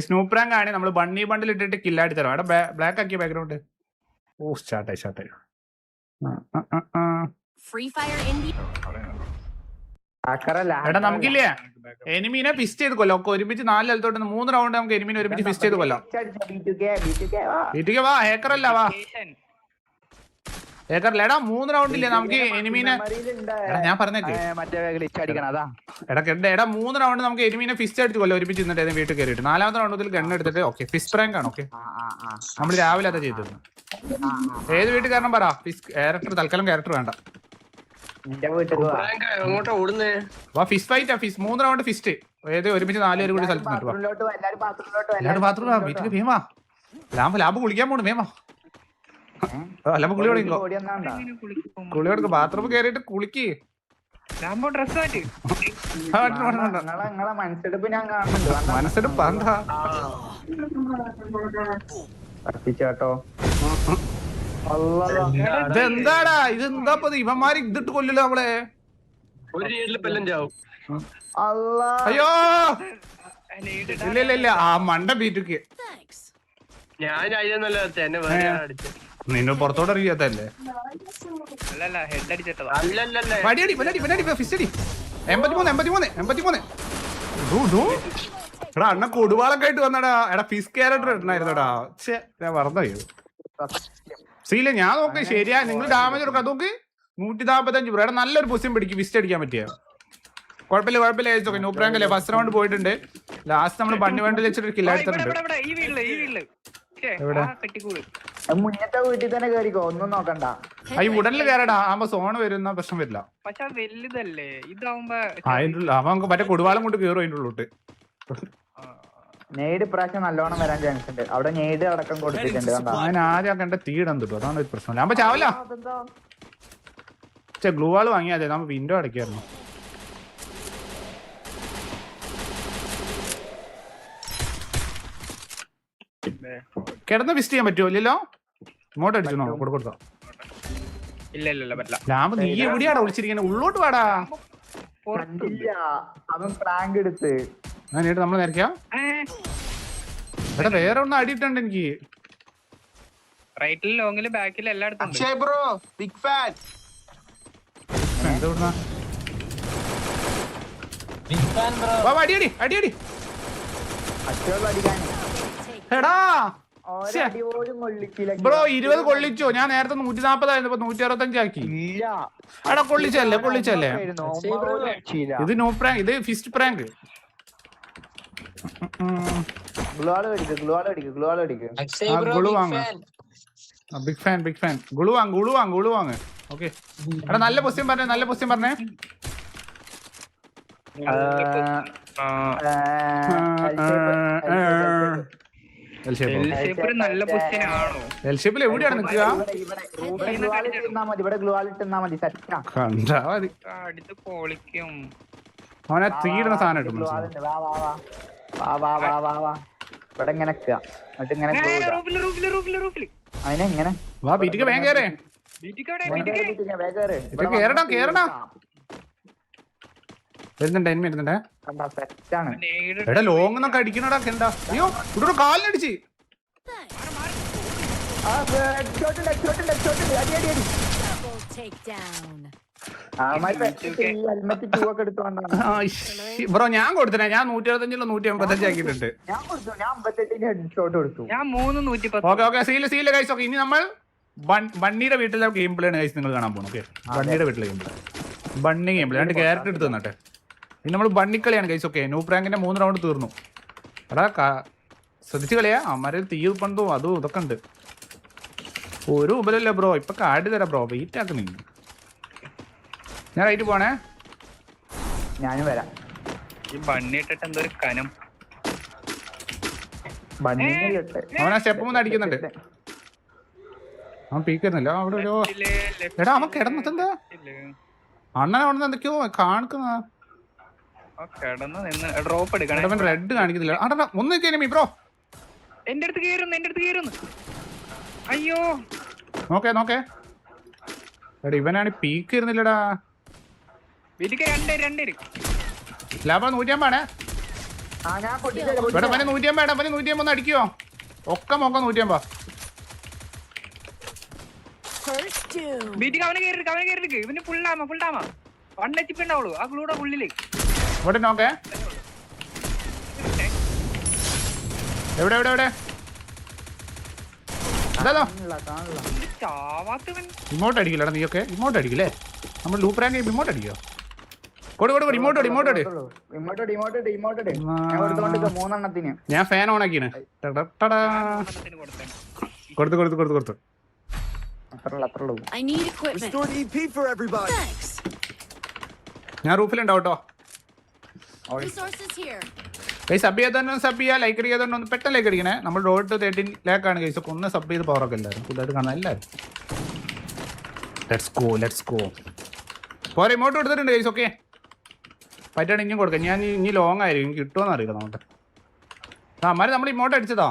സ്നൂപ്രാങ്ക് ആണ്. നമ്മൾ ബണ്ണി ബണ്ടിൽ ഇട്ടിട്ട് കില്ലാടി തരാം. അവിടെ ബ്ലാക്ക് ആക്കിയ ബാക്ക്ഗ്രൗണ്ട് ഓ സ്റ്റാർട്ടായി സ്റ്റാർട്ടായി എടാ നമുക്കില്ലേ? എനിമീനെ ഫിസ്റ്റ് ചെയ്ത് കൊല്ലാം ഒക്കെ ഒരുമിച്ച് നാല് സ്ഥലത്തോട്ട് മൂന്ന് റൗണ്ട് നമുക്ക് എനിമീനെ ഒരുമിച്ച് ഫിസ്റ്റ് ചെയ്ത് കൊല്ലാം വാ. ഹേക്കറല്ല വാ ഹേക്കറല്ല എടാ മൂന്ന് റൗണ്ട് ഇല്ലേ? നമുക്ക് എനിമീനെ ഞാൻ പറഞ്ഞേക്ക് മറ്റേ ഗ്ലിച്ച് അടിക്കണം അതാ. എടാ എടാ മൂന്ന് റൗണ്ട് നമുക്ക് എനിമീനെ ഫിസ്റ്റ് അടിച്ച് കൊല്ലം ഒരുമിച്ച് നിന്നിട്ട് വീട്ടിൽ കയറിയിട്ട്. നാലാമത്തെ റൗണ്ടിൽ മുതൽ ഗണ്ണ് എടുത്തിട്ട് ഓക്കെ ഫിസ് പ്രാങ്ക് ആണ് ഓക്കെ നമ്മൾ രാവിലെ അതാ ചെയ്തത്. ഏത് വീട്ടിൽ കാരണം പറ ഫിസ് ക്യാരക്ടർ തൽക്കാലം ക്യാരക്ടർ വേണ്ട. നിന്റെ വീട്ടിൽ പോവാ എങ്ങോട്ടാ ഓടുന്നേ? വാ ഫിസ് ഫൈറ്റ് ആ ഫിസ് മൂന്ന് റൗണ്ട് ഫിസ്റ്റ് ഏത് ഒരുമിച്ച് നാല് പേര് കൂടി സ്ഥലത്ത് നിന്നിട്ട് വാ. ബാത്റൂമിലോട്ട് വാ വീട്ടിൽ ഭീമാ ലാമ്പ് ലാമ്പ് കുളിക്കാൻ പോണു ഭീമാ അല്ല കുളി കുളിക്ക് കുളി കൊടുക്കും ബാത്റൂമിൽ കയറിയിട്ട് കുളിക്ക്. എന്താ കത്തിച്ചാട്ടോ. ഇതെന്താടാ? ഇതെന്താ ഇവന്മാര് ഇതിട്ട് കൊല്ലല്ലോ നമ്മളെ? അയ്യോ! ഇല്ല ഇല്ല ഇല്ല. ആ മണ്ട ബീറ്റുക്ക്. ഞാൻ അതിനൊന്നല്ല തന്നെ വേറെ അടിച്ചു. നിന്നെ പുറത്തോട്ട് അറിയാത്തല്ലേ ഫിസ്റ്റടി എൺപത്തിമൂന്ന് എൺപത്തിമൂന്ന് എൺപത്തിമൂന്ന്. എടാ അണ്ണ കൊടുവാളൊക്കെ ആയിട്ട് വന്നടാ. എടാ ഫിസ് ക്യാരക്ടർ ഇടണായിരുന്നടാ ഛേ ഞാൻ മറന്നുപോയി. സീല ഞാൻ നോക്കി ശരിയാ. നിങ്ങൾ ഡാമേജ് കൊടുക്കാം. നോക്ക്. നൂറ്റി നാപ്പത്തഞ്ച് എടാ നല്ലൊരു പുസ്യം പിടിക്കും. വിസ്റ്റ് അടിക്കാൻ പറ്റിയ. കുഴപ്പമില്ല കുഴപ്പമില്ല ചോദിച്ചു നോക്കി അല്ലേ ഫസ്റ്റ് റൗണ്ട് പോയിട്ടുണ്ട്. ലാസ്റ്റ് നമ്മൾ ബണ്ണി വേണ്ടി വെച്ചിട്ട് കില്ല എടുത്തിട്ടുണ്ട്. മുന്നത്തെ വീട്ടിൽ തന്നെ കേറിക്കോ ഒന്നും നോക്കണ്ട. ഈ ഉടനിൽ കയറടാ ആകുമ്പോ സോണ് വരുന്ന പ്രശ്നം വരില്ല. പക്ഷെ വലുതല്ലേ? ഇതാവുമ്പോ അവൻ മറ്റേ കൊടുവാളം കൊണ്ട് കേറും അതിന്റെ ഉള്ളോട്ട് നെയ്ഡ് ഇപ്രാവശ്യം നല്ലോണം വരാൻ ചാൻസ് ഉണ്ട്. അവിടെ നെയ്ഡ് അടക്കം കൊടുത്തിട്ടുണ്ട് ഞാൻ ആദ്യം ആക്കണ്ട തീടം തിട്ടു. അതാണ് ഒരു പ്രശ്നം. അപ്പൊ ചാവല. ചേ ഗ്ലൂ വാൾ വാങ്ങിയാ അതെ നമ്മ വിൻഡോ അടയ്ക്കായിരുന്നു. Yeah. കിടന്ന് വിസ്റ്റ് ചെയ്യാൻ പറ്റുമോ? ഇല്ലല്ലോ? ഇങ്ങോട്ട് അടിച്ചോ നോക്കാം കൊടു കൊടുത്തോ ഇല്ല ഇല്ല ഇല്ല പറ്റില്ല. ലാമ്പ് നീ എവിടെയാടാ വിളിച്ചിരിക്കുന്നത് ഉള്ളോട്ട് വാടാ. അവൻ പ്രാങ്ക് എടുത്ത്. ഞാനേട്ട് നമ്മളെ നേരക്കാ എടാ വേറെ ഒന്ന് അടിയിട്ടുണ്ട് എനിക്ക്. റൈറ്റിൽ ലോങ്ങിൽ ബാക്കിൽ എല്ലായിടത്തും ഉണ്ട്. Akshay bro big fan bro വാ, വാ, അടിയടി അടിയടി. അച്ഛൻ അടിക്കാൻ. എടാ ബ്രോ ഇരുപത് കൊള്ളിച്ചോ ഞാൻ നേരത്തെ നൂറ്റി നാപ്പതായിരുന്നു ഇപ്പൊ നൂറ്റി അറുപത്തഞ്ചാക്കി ഇല്ല എടാ കൊള്ളിച്ചല്ലേ കൊള്ളിച്ചല്ലേ. ഇത് നോ പ്രാങ്ക് ഇത് first prank big fan big fan ഗുളു വാങ് ഗുളു വാങ് ഗുളു വാങ് ഓക്കെ എടാ നല്ല പൊസിഷൻ പറഞ്ഞേ നല്ല പൊസിഷൻ പറഞ്ഞേ എൽഷേപ്പിൽ എവിടെയാണ് നിൽക്കുക? കണ്ടാ മതി. അവനാ തീ ഇടുന്ന സാധനം ഇട്ടു ഇവിടെ ഇങ്ങനെ അതിനെങ്ങനെ വാ ബീറ്റിക്ക് വേഗം കേറേ. കേറടാ കേറടാ വരുന്നുണ്ട് എന്നെ വരുന്നുണ്ട്. എടാ ലോങ് എന്നൊക്കെ അടിക്കണടാ എന്താ? അയ്യോ ഇവിടെ കാലിനടിച്ച്. ബ്രോ ഞാൻ കൊടുത്തിനെ. ഞാൻ നൂറ്റി എഴുപത്തഞ്ചിലോ നൂറ്റി അമ്പത്തഞ്ച് ആക്കിയിട്ടുണ്ട് ഓക്കെ ഓക്കെ സീൽ സീൽ കഴിച്ചു നോക്കി ഇനി നമ്മൾ ബണ്ണിയുടെ വീട്ടിലെ ഗെയിം പ്ലേ ആണ് കഴിച്ച് നിങ്ങൾ കാണാൻ പോകുന്നത് ഓക്കെ? ബണ്ണിയുടെ വീട്ടിലെ game play Bunny game play രണ്ട് ക്യാരറ്റ് എടുത്ത് തന്നെ ഇനി നമ്മൾ ബണ്ണിക്കളിയാണ് കൈസ് ഓക്കെ നൂ പ്രാങ്കിന്റെ മൂന്ന് റൗണ്ട് തീർന്നു. എടാ ശ്രദ്ധിച്ച് കളിയാ. അമ്മരെ തീ പണ്ടും അതും ഇതൊക്കെ ഉണ്ട്. ഒരു ഉപരല്ല ബ്രോ ഇപ്പൊ കാർഡ് തരാം ബ്രോ വെയിറ്റ് ആക്കുന്നു ഞാൻ റൈറ്റ് പോണേ? ഞാനും വരാം. ഈ ബണ്ണി ഇട്ടിട്ട് എന്തോ ഒരു കനം. ആ സ്റ്റെപ്പ് മൂന്ന് അടിക്കുന്നുണ്ട്. അവൻ പീക്കുന്നില്ല അവിടെ ഒരു എടാ അവൻ കിടന്നതെന്താ അണ്ണൻ അവിടെ നിന്ന് എന്തൊക്കെയോ കാണിക്കുന്ന. ഡ്രോപ്പ് റെഡ് കാണിക്കുന്നില്ല. അടാ ഒന്ന് കയറി ബ്രോ എന്റെ അടുത്ത് കേറുന്നു എന്റെ അടുത്ത് കേറുന്നു. അയ്യോ. നോക്കേ നോക്കേ. എടാ ഇവനാണ് പീക്ക് ഇരുന്നില്ലടാ. വീട്ടിക്ക് രണ്ട് രണ്ടേര് ലാഭം നൂറ്റിയമ്പാണേ ആ ഞാൻ പൊട്ടിച്ചേരാ ഇവിടെ പനി നൂറ്റിയമ്പാടാ പനി നൂറ്റിയമ്പൊന്ന് അടിക്കുവോ? ഒക്കെ മൊക്കെ നൂറ്റിയമ്പാ. വീട്ടിക്ക് അവനെ കേറി അവനെ കേറി ഇവന് ഫുള്ളാമ ഫുള്ളാമ വൺ എച്ച് പി ഉണ്ടാവുള്ളൂ ആ ഗ്ലൂടെ ഉള്ളിൽ. ഇവിടെ നോക്കേ. എവിടെ എവിടെ എവിടെ? അതല്ലോ ഇങ്ങോട്ട് അടിക്കില്ലടാ നീയൊക്കെ ഇങ്ങോട്ട് അടിക്കില്ലേ നമ്മൾ ലൂപ്പ് റാങ്ക് ഇങ്ങോട്ട് അടിക്കോ ഞാൻ ഫാൻ ഓൺ ആക്കിയാണ് കൊടുത്തു കൊടുത്തു കൊടുത്തു കൊടുത്തു. ഞാൻ റൂഫിലുണ്ടാവട്ടോ കേട്ടോ Resources here. കൈ സബ് ചെയ്തോണ്ടോ സബ് ചെയ്യാ. ലൈക്ക് ഒന്ന് പെട്ടെന്ന് ലൈക്ക് അടിക്കണേ. നമ്മൾ റോഡ് ടു തേർട്ടീൻ ലേക്കാണ് കൈസ് ഒക്കെ ഒന്ന് സബ് ചെയ്ത് പവറൊക്കെ എല്ലാവരും പുതുതായിട്ട് കാണാൻ എല്ലാവരും ലെറ്റ്സ് ഗോ ലെറ്റ്സ് ഗോ പോരെ ഇമോട്ട് കൊടുത്തിട്ടുണ്ട് ഗൈസ് ഓക്കെ പറ്റാണ് ഇനിയും കൊടുക്കാം. ഞാൻ ഇനി- ലോങ് ആയിരിക്കും. കിട്ടുമെന്ന് അറിയില്ല നമുക്ക്. ആ അമ്മാര് നമ്മൾ ഇമോട്ട് അടിച്ചതാ.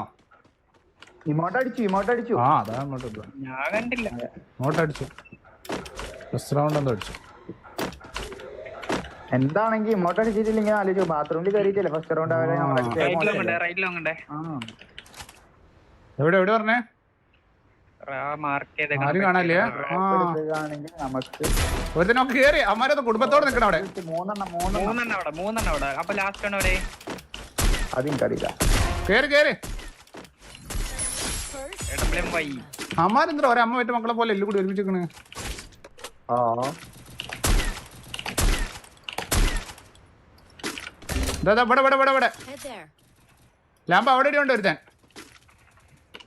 ഇമോട്ട് അടിച്ചു ഇമോട്ട് അടിച്ചു. ആ അതാ ഇമോട്ട്. ഞാൻ കണ്ടില്ല. ഇമോട്ട് അടിച്ചു. ഫസ്റ്റ് റൗണ്ട് എന്തോ അടിച്ചു. എന്താണെങ്കിൽ ഇങ്ങോട്ട് അടിച്ചിട്ടില്ലെങ്കിൽ ആലോചിച്ചു ബാത്റൂമിൽ കയറിയിട്ടില്ല ഫസ്റ്റ് റൗണ്ട് അവരെ എവിടെ എവിടെ പറഞ്ഞേ? ആരും കാണാല്ലേ നമുക്ക് ഒരു അവിടെ. അതെനിക്കറിയില്ല ഒരമ്മ മറ്റേ മക്കളെ പോലെ എല്ലാം കൂടി ഒരുമിച്ച് ആ. ഇവിടെ ഇവിടെ ഇവിടെ ഇവിടെ. ലാമ്പ അവിടെ ഉണ്ട് ഒരുത്തൻ.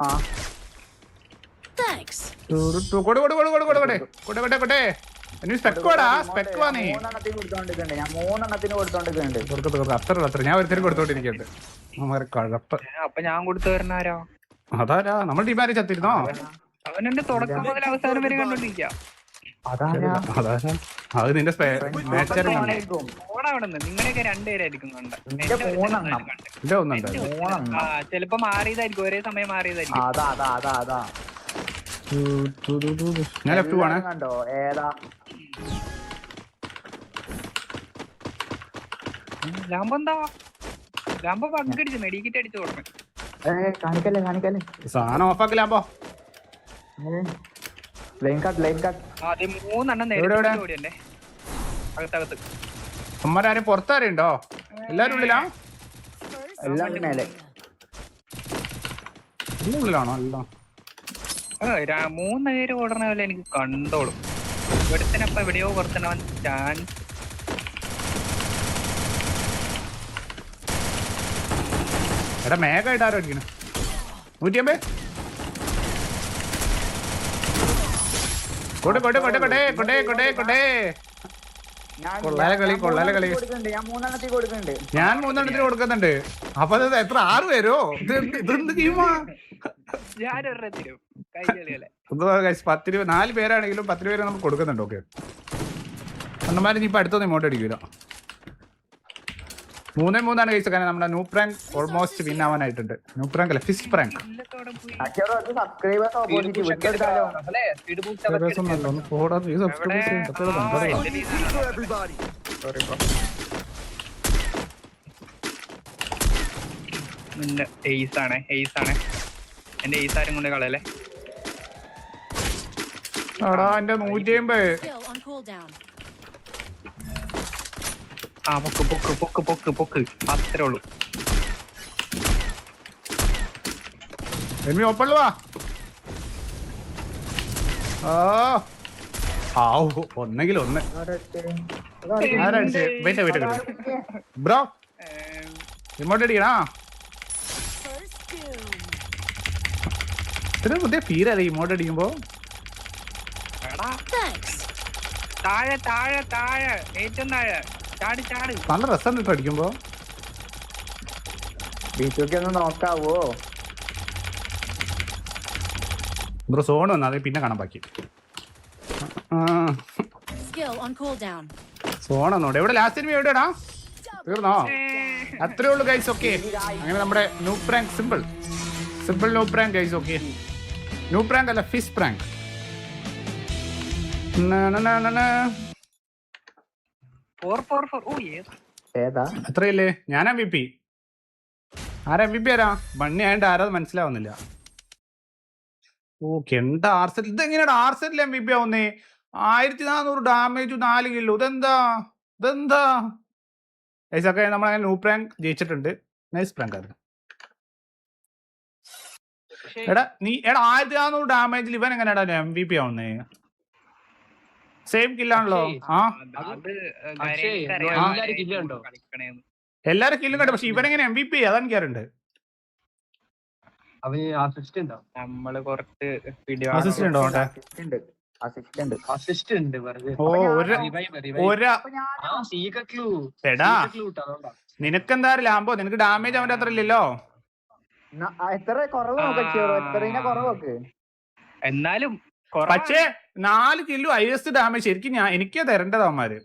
ആ. Thanks. ടൂറു ടു- കൊടു കൊടു കൊടു കൊടു കൊടു. കൊടു കൊടു കൊടു കൊടു സ്പെക്ക് വാടാ സ്പെക്ക് വാ നീ? മൂന്നെണ്ണത്തിന് കൊടുത്തോണ്ടിരിക്കണ്ട്. ഞാൻ ഒരുത്തരും കൊടുത്തോണ്ടിരിക്കണ്ട്. കഴപ്പ്. അപ്പൊ ഞാൻ കൊടുത്തു അതാരാ? നമ്മൾ ടീമാരെ ചത്തിരുന്നോ? അവൻ എന്റെ തുടക്കം മുതൽ അവസാനം വരെ കണ്ടോണ്ടിരിക്കാം ഞാൻ കണ്ടോ? കാണിക്കല്ലേ കാണിക്കല്ലേ? സാധനം ഓഫാക്കില്ലാമ്പോ ലൈൻ കട്ട് ലൈൻ കട്ട് ആദ്യം മൂന്നെണ്ണം എവിടെ, എവിടെ? നേരെ ഓടിയല്ലേ അകത്തകത്ത്. അമ്മമാരും പുറത്താരുണ്ടോ? എല്ലാരും ഉള്ളിലാ? First. എല്ലാം മേലെ. എല്ലാം ഉള്ളിലാണോ? എല്ലാം. മൂന്ന് പേര് ഓടണ പോലെ എനിക്ക് കണ്ടോളും. ഇവിടുത്തനപ്പൊ എവിടെയോ പുറത്തണവൻ ചാൻസ് എടാ മേഘമായിട്ട് ആരോ അടിക്കണ നൂറ്റിയമ്പേ കൊണ്ട് കൊണ്ട് കൊണ്ട് കൊടേ കൊടേ കൊടേ കൊണ്ടേ കൊള്ളാല കളി കൊള്ളാല കളി. ഞാൻ മൂന്നെണ്ണത്തിന് കൊടുക്കുന്നുണ്ട്. അപ്പൊ അത് എത്ര ആറ് പേരോ? ഇതെന്ത് ഗെയിമാ നാല് പേരാണെങ്കിലും പത്തിരി പേര് നമുക്ക് കൊടുക്കുന്നുണ്ട് ഓക്കെ അണ്ണന്മാർ ഇപ്പൊ അടുത്തൊന്നും ഇമോട്ട് അടിക്കൂല. മൂന്നേ മൂന്നാണ് കേസ് കാരണം നമ്മുടെ ന്യൂ പ്രാങ്ക് ഓൾമോസ്റ്റ് വിൻ ആവാനായിട്ടുണ്ട്. ന്യൂ പ്രാങ്ക് അല്ല ഫിസ്റ്റ് പ്രാങ്ക് എന്റെ ആരും കൊണ്ട് കളയല്ലേ? നൂറ്റി അമ്പത്. ആ പൊക്ക് പൊക്ക് പൊക്ക് പൊക്ക് പൊക്ക്. അത്രേ ഉള്ളൂ. എമ്മി ഒപ്പള്ളുവാ വാ. ആവു ഒന്നെങ്കിൽ ഒന്ന്. ആരടിച്ച് വെയിറ്റ് വെയിറ്റ് ബ്രോ. ഇങ്ങോട്ട് അടിക്കണോ. ഇത്ര പുതിയ ഫീലല്ലേ ഇങ്ങോട്ട് അടിക്കുമ്പോ എടാ. താഴെ താഴെ താഴെ. ഏറ്റവും താഴെ. നല്ല രസം ഇട്ട് അടിക്കുമ്പോ. ബീച്ചൊക്കെ ഒന്ന് നോക്കാവോ? ബ്രോ സോൺ വന്നാ അത് പിന്നെ കാണാൻ ബാക്കി. സോൺ വന്നോട്ടെ എവിടെ? ലാസ്റ്റ് സിനിമ എവിടെയാടാ? തീർന്നോ? അത്രേ ഉള്ളൂ ഗൈസ് ഓക്കെ അങ്ങനെ നമ്മുടെ new prank simple simple new prank guys okay new prank അല്ല first prank four four four ഓ ഏതാ ഏതാ? എത്രയല്ലേ ഞാൻ എം വി പി ആരാ എം വി പി ആരാ? ബണ്ണി ആയിട്ട് ആരാ മനസ്സിലാവുന്നില്ല. ഓ ഇത് ആർസെറ്റ് ആർ ആർസെറ്റിൽ എം വി പി ആവുന്നേ? ആയിരത്തി നാനൂറ് ഡാമേജ് നാല് കിലോ ഇതെന്താ? ഇതെന്താ? ഏച്ചൊക്കെ നമ്മൾ അങ്ങനെ ന്യൂ പ്രാങ്ക് ജയിച്ചിട്ടുണ്ട്. നൈസ് പ്രാങ്ക് അത് എടാ നീ എടാ ആയിരത്തി നാനൂറ് ഡാമേജിൽ ഇവൻ എങ്ങനെയാടാ എം വി പി ആവുന്നേ? സെയിം കില്ലാണല്ലോ ആ. എല്ലാരും കില്ലും കണ്ടു പക്ഷെ ഇവനെങ്ങനെ എം വി പി അതാണ് എനിക്കറിയണ്ട്. നിനക്കെന്താ ലാംബോ നിനക്ക് ഡാമേജ് അവന്റെ അത്ര ഇല്ലല്ലോ. എത്ര കുറവ് നോക്ക എത്രയിനെ കുറവ് നോക്ക്. എന്നാലും. പക്ഷേ നാല് കിലോ ഐ എസ് ഡാമേജ്. ശരിക്കും ഞാൻ എനിക്ക് തരേണ്ടത് അവന്മാര്.